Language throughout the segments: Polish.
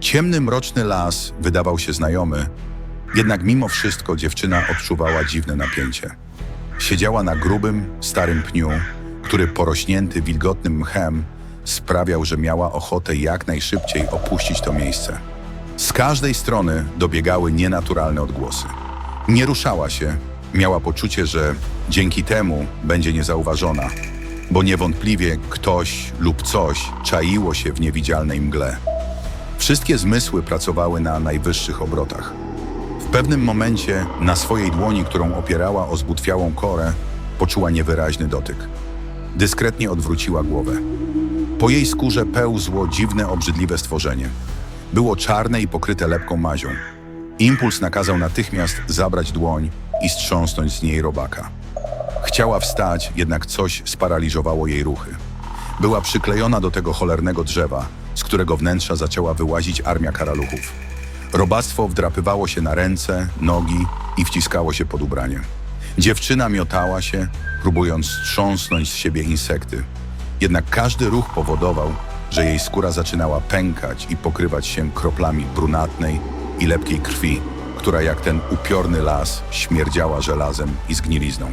Ciemny, mroczny las wydawał się znajomy, jednak mimo wszystko dziewczyna odczuwała dziwne napięcie. Siedziała na grubym, starym pniu, który porośnięty wilgotnym mchem sprawiał, że miała ochotę jak najszybciej opuścić to miejsce. Z każdej strony dobiegały nienaturalne odgłosy. Nie ruszała się, miała poczucie, że dzięki temu będzie niezauważona, bo niewątpliwie ktoś lub coś czaiło się w niewidzialnej mgle. Wszystkie zmysły pracowały na najwyższych obrotach. W pewnym momencie na swojej dłoni, którą opierała o zbutwiałą korę, poczuła niewyraźny dotyk. Dyskretnie odwróciła głowę. Po jej skórze pełzło dziwne, obrzydliwe stworzenie. Było czarne i pokryte lepką mazią. Impuls nakazał natychmiast zabrać dłoń i strząsnąć z niej robaka. Chciała wstać, jednak coś sparaliżowało jej ruchy. Była przyklejona do tego cholernego drzewa, z którego wnętrza zaczęła wyłazić armia karaluchów. Robactwo wdrapywało się na ręce, nogi i wciskało się pod ubranie. Dziewczyna miotała się, próbując strząsnąć z siebie insekty. Jednak każdy ruch powodował, że jej skóra zaczynała pękać i pokrywać się kroplami brunatnej i lepkiej krwi, która jak ten upiorny las śmierdziała żelazem i zgnilizną.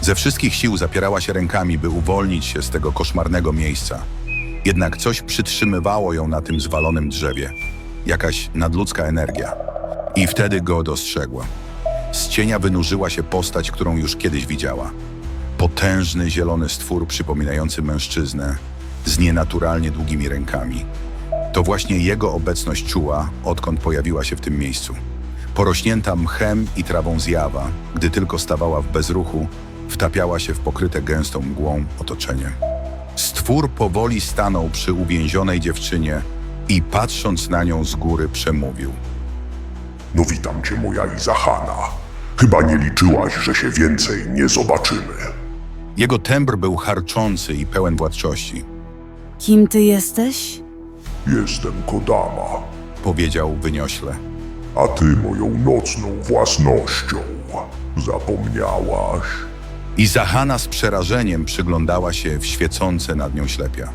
Ze wszystkich sił zapierała się rękami, by uwolnić się z tego koszmarnego miejsca. Jednak coś przytrzymywało ją na tym zwalonym drzewie. Jakaś nadludzka energia. I wtedy go dostrzegła. Z cienia wynurzyła się postać, którą już kiedyś widziała. Potężny zielony stwór przypominający mężczyznę z nienaturalnie długimi rękami. To właśnie jego obecność czuła, odkąd pojawiła się w tym miejscu. Porośnięta mchem i trawą zjawa, gdy tylko stawała w bezruchu, wtapiała się w pokryte gęstą mgłą otoczenie. Stwór powoli stanął przy uwięzionej dziewczynie i patrząc na nią z góry przemówił. No witam cię, moja Izahana. Chyba nie liczyłaś, że się więcej nie zobaczymy. Jego tembr był harczący i pełen władczości. Kim ty jesteś? Jestem Kodama, Powiedział wyniośle. a ty moją nocną własnością. Zapomniałaś? I Zahana z przerażeniem przyglądała się w świecące nad nią ślepia.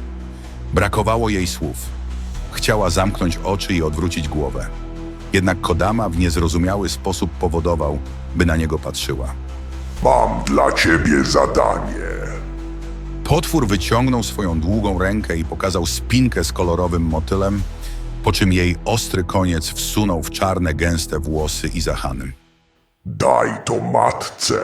Brakowało jej słów. Chciała zamknąć oczy i odwrócić głowę. Jednak Kodama w niezrozumiały sposób powodował, by na niego patrzyła. Mam dla ciebie zadanie. Potwór wyciągnął swoją długą rękę i pokazał spinkę z kolorowym motylem, po czym jej ostry koniec wsunął w czarne, gęste włosy i Zahany. Daj to matce.